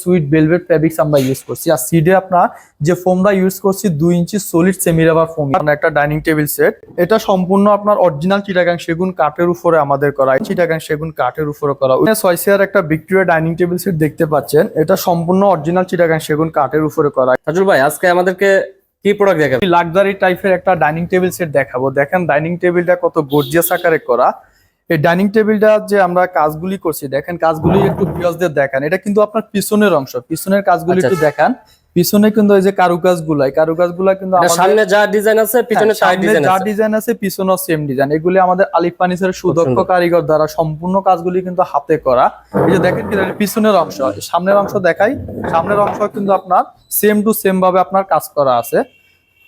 Sweet velvet fabrics আমরা use করছি। আর সিডে আপনার যে ফোমটা ইউজ করছি দুই inch solid semi rubber foam একটা ডাইনিং টেবিল সেট এটা সম্পূর্ণ আপনার অরিজিনাল চিটাগাং সেগুন কাঠের উপরে আমাদের করা। চিটাগাং সেগুন কাঠের উপরে করা। ছয় চেয়ার একটা ভিক্টোরিয়া ডাইনিং টেবিল সেট দেখতে পাচ্ছেন। এটা সম্পূর্ণ অরিজিনাল চিটাগাং সেগুন কাঠের উপরে করা। সাজুল ভাই আজকে আমাদেরকে কি প্রোডাক্ট দেখাবেন? লাক্সারি টাইপের একটা ডাইনিং টেবিল সেট দেখাবো। দেখেন ডাইনিং টেবিলটা কত গর্জিয়াস আকারে করা। এই ডাইনিং টেবিলটা যে আমরা কাজগুলি করছি দেখেন কাজগুলি একটু পিয়াজদের দেখান। এটা কিন্তু আপনার পিছনের অংশ পিছনের কাজগুলি আচ্ছা, একটু দেখান। পিছনে কিন্তু এই যে কারুকাজ গুলাই কারুকাজগুলা কিন্তু সামনে যা ডিজাইন আছে পিছনে হ্যাঁ, সামনে যা ডিজাইন আছে পিছনেও সেম ডিজাইন এগুলি আমাদের আলিফ ফার্নিচারের সুদক্ষ কারিগর দ্বারা সম্পূর্ণ কাজগুলি কিন্তু হাতে করা। এই যে দেখেন কি এটা পিছনের অংশ সামনের অংশ দেখাই। সামনের অংশ কিন্তু আপনার সেম টু সেম ভাবে আপনার কাজ করা আছে।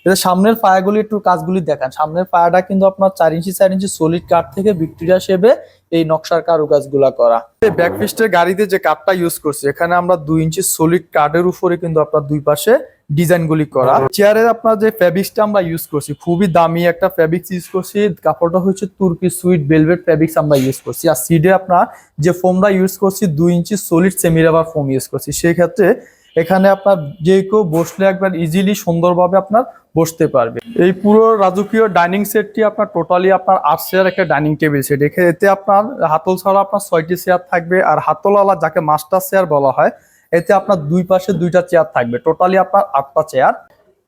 এটা সামনের পায়াগুলি একটু কাজগুলি দেখান। সামনের পায়াটা কিন্তু আপনার চার ইঞ্চি চার ইঞ্চি সলিড কাঠ থেকে ভিক্টোরিয়া শেপে এই নকশার কারুকাজগুলা করা। ব্যাকফিস্টের গাড়িতে যে কাঠটা ইউজ করছি, এখানে আমরা দুই ইঞ্চি সলিড কাঠের উপরে কিন্তু আপনার দুই পাশে ডিজাইনগুলি করা। চেয়ারের আপনার যে ফেব্রিক্সটা আমরা ইউজ করছি, খুবই দামি একটা ফেব্রিক্স ইউজ করছি। কাপড়টা হচ্ছে তুর্কি সুইট বেলভেট ফেব্রিক্স আমরা ইউজ করছি। আর সিডে আপনার যে ফোমটা ইউজ করছি, দুই inch solid semi rubber foam use করছি। সেই ক্ষেত্রে এখানে আপনার যে কেউ বসলে একবার ইজিলি সুন্দরভাবে আপনার বসতে পারবে। এই পুরো রাজকীয় ডাইনিং সেটটি আপনার টোটালি আপনার আট চেয়ার একটা ডাইনিং টেবিল সেট এতে আপনার হাতল ছাড়া আপনার ছয়টি চেয়ার থাকবে আর হাতলওয়ালা যাকে মাস্টার চেয়ার বলা হয়, এতে আপনার দুই পাশে দুইটা চেয়ার থাকবে। টোটালি আপনার আটটা চেয়ার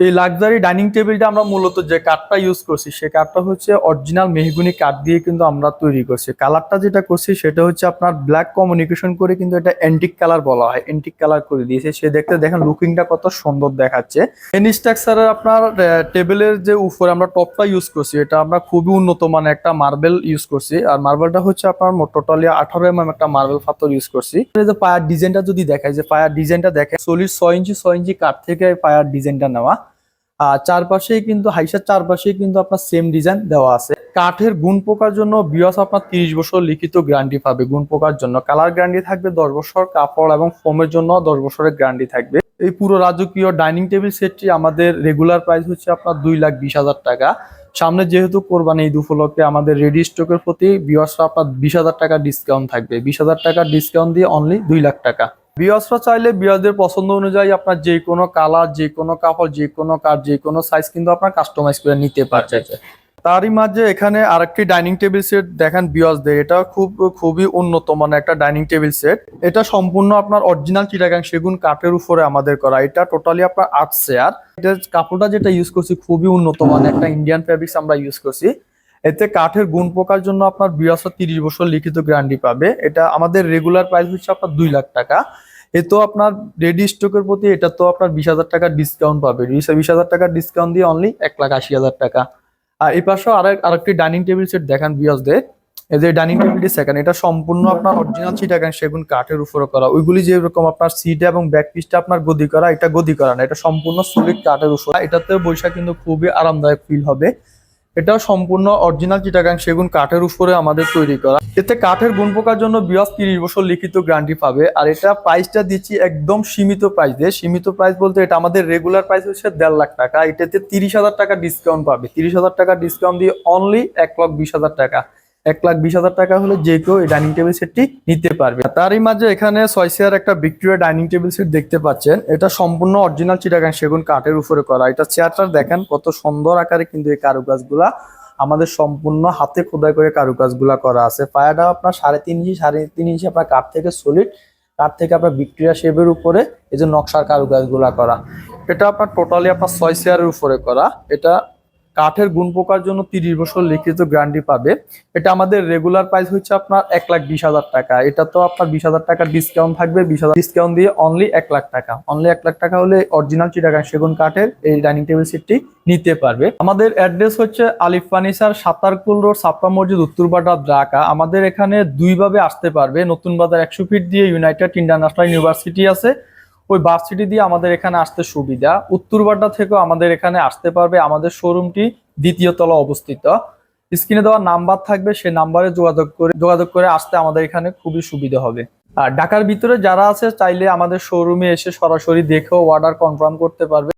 এই লাক্সারি ডাইনিং টেবিলটা আমরা মূলত যে কাঠটা ইউজ করছি সেই কাঠটা হচ্ছে অরিজিনাল মেহগুনি কাঠ দিয়ে কিন্তু আমরা তৈরি করছি। কালারটা যেটা করছি, সেটা হচ্ছে আপনার ব্ল্যাক কমিউনিকেশন করে কিন্তু এটা অ্যান্টিক কালার বলা হয়। অ্যান্টিক কালার করে দিয়েছে। সে দেখতে, দেখেন লুকিংটা কত সুন্দর দেখাচ্ছে। এন স্ট্রাকচারের আপনার টেবিলের যে উপরে আমরা টপটা ইউজ করছি, এটা আমরা খুবই উন্নত মানের একটা মার্বেল ইউজ করছি। আর মার্বেলটা হচ্ছে আপনার টোটালি আঠারো এম একটা মার্বেল পাথর ইউজ করছি। যে পায়ার ডিজাইনটা যদি দেখায় যে পায়ার ডিজাইনটা দেখে চল্লিশ ছয় ইঞ্চি ছয় ইঞ্চি কাঠ থেকে পায়ার ডিজাইনটা নেওয়া। চারপাশেই কিন্তু, হাইসার চারপাশেই কিন্তু আপনার সেম ডিজাইন দেওয়া আছে। কাঠের গুণ পোকার জন্য বিয়স আপনার তিরিশ বছর লিখিত গ্যারান্টি পাবে গুণ পোকার জন্য। কালার গ্যারান্টি থাকবে দশ বছর, কাপড় এবং ফোমের জন্য দশ বছরের গ্যারান্টি থাকবে। এই পুরো রাজকীয় ডাইনিং টেবিল সেটটি আমাদের রেগুলার প্রাইস হচ্ছে আপনার দুই লাখ বিশ হাজার টাকা। সামনে যেহেতু কোরবানি ঈদ উপলক্ষে আমাদের রেডি স্টকের প্রতি বিয়সরা আপনার বিশ হাজার টাকা ডিসকাউন্ট থাকবে। বিশ হাজার টাকা ডিসকাউন্ট দিয়ে অনলি দুই লাখ টাকা। বিয়সরা চাইলে বিয়সদের পছন্দ অনুযায়ী আপনার যে কোনো কালার যে কোনো কাপড় যে কোনো কাঠ যে কোনো সাইজ কিন্তু আপনার কাস্টমাইজ করে নিতে পারছে তারই মাঝে এখানে আরেকটি ডাইনিং টেবিল সেট দেখেন বিয়সদের। এটা খুব খুবই উন্নত মানের একটা ডাইনিং টেবিল সেট এটা সম্পূর্ণ আপনার অরিজিনাল চিটাগাং সেগুন কাঠের উপরে আমাদের করা। এটা টোটালি আপনার আট চেয়ার এটা কাপড়টা যেটা ইউজ করছি খুবই উন্নত মানের একটা ইন্ডিয়ান ফেব্রিক্স আমরা ইউজ করছি। এতে কাঠের গুণ পোকার জন্য আপনার বিয়াসা তিরিশ বছর লিখিত গ্যারান্টি পাবে। এটা আমাদের রেগুলার প্রাইস হচ্ছে আপনার দুই লাখ টাকা। এ তো আপনার রেডি স্টকের প্রতি এটা তো আপনার বিশ হাজার টাকার ডিসকাউন্ট পাবে। বিশ হাজার টাকার ডিসকাউন্ট দিয়ে অনলি এক লাখ আশি হাজার টাকা। আর এই পাশেও আরেক, আরেকটি ডাইনিং টেবিল সেট দেখান বিয়াসদের এই যে ডাইনিং টেবিলটি সেকেন্ড এটা সম্পূর্ণ আপনার অরিজিনাল চিটাগাং সেগুন কাঠের উপরে করা। ওইগুলি যেরকম আপনার সিট এবং ব্যাক পিসটা আপনার গদি করা, এটা গদি করা না, এটা সম্পূর্ণ সলিড কাঠের উপর। এটাতে বৈশাখ কিন্তু খুবই আরামদায়ক ফিল হবে। এটাও সম্পূর্ণ অরিজিনাল চিটাগাং সেগুন কাঠের উপরে আমাদের তৈরি করা। এতে কাঠের গুণ পোকার জন্য বিয়াস তিরিশ বছর লিখিত গ্যারান্টি পাবে। আর এটা প্রাইসটা দিচ্ছি একদম সীমিত প্রাইস দিয়ে। সীমিত প্রাইস বলতে এটা আমাদের রেগুলার প্রাইস হচ্ছে দেড় লাখ টাকা। এটাতে তিরিশ হাজার টাকা ডিসকাউন্ট পাবে। তিরিশ হাজার টাকা ডিসকাউন্ট দিয়ে অনলি এক লাখ বিশ হাজার টাকা। এক লাখ বিশ হাজার টাকা হলে যে কেউ এই ডাইনিং টেবিল সেটটি নিতে পারবে। তারই মাঝে এখানে ছয় চেয়ার একটা ভিক্টোরিয়া ডাইনিং টেবিল সেট দেখতে পাচ্ছেন। এটা সম্পূর্ণ অরিজিনাল চিটাগাং সেগুন কাঠের উপরে করা। এটা চেয়ারটা দেখেন কত সুন্দর আকারে কিন্তু এই কারুকাজগুলা আমাদের সম্পূর্ণ হাতে খোদাই করে কারুকাজগুলা করা আছে। পায়াটা আপনার সাড়ে তিন ইঞ্চি, সাড়ে তিন ইঞ্চি আপনার কাঠ থেকে সলিড কাঠ থেকে আপনার ভিক্টোরিয়া শেপের উপরে এই যে নকশার কারুকাজগুলা করা। এটা আপনার টোটালি আপনার ছয় চেয়ারের উপরে করা। এটা কাঠের গুণ পোকার জন্য তিরিশ বছর লিখিত গ্যারান্টি পাবে। এটা আমাদের রেগুলার প্রাইস হচ্ছে আপনার এক লাখ বিশ হাজার টাকা। এটা তো আপনার বিশ হাজার টাকা ডিসকাউন্ট থাকবে, বিশ হাজার ডিসকাউন্ট দিয়ে অনলি এক লাখ টাকা। অনলি এক লাখ টাকা হলে অরিজিনাল চিটাগাং সেগুন কাঠের এই ডাইনিং টেবিল সেটটি নিতে পারবে। আমাদের অ্যাড্রেস হচ্ছে আলিফ ফার্নিচার, সাতারকুল রোড, সাপ্পা মসজিদ উত্তরবাটা ঢাকা। আমাদের এখানে দুইভাবে আসতে পারবে। নতুন বাজার একশো ফিট দিয়ে ইউনাইটেড ইন্টারন্যাশনাল ইউনিভার্সিটি আছে। ওই বাস সিটি দিয়ে আমাদের এখানে আসতে সুবিধা। উত্তরবাড্ডা থেকেও আমাদের এখানে আসতে পারবে। আমাদের শোরুমটি দ্বিতীয় তলা অবস্থিত। স্ক্রিনে দেওয়া নাম্বার থাকবে, সেই নাম্বারে যোগাযোগ করে যোগাযোগ করে আসতে আমাদের এখানে খুবই সুবিধা হবে। আর ঢাকার ভিতরে যারা আছে, চাইলে আমাদের শোরুমে এসে সরাসরি দেখেও অর্ডার কনফার্ম করতে পারবে।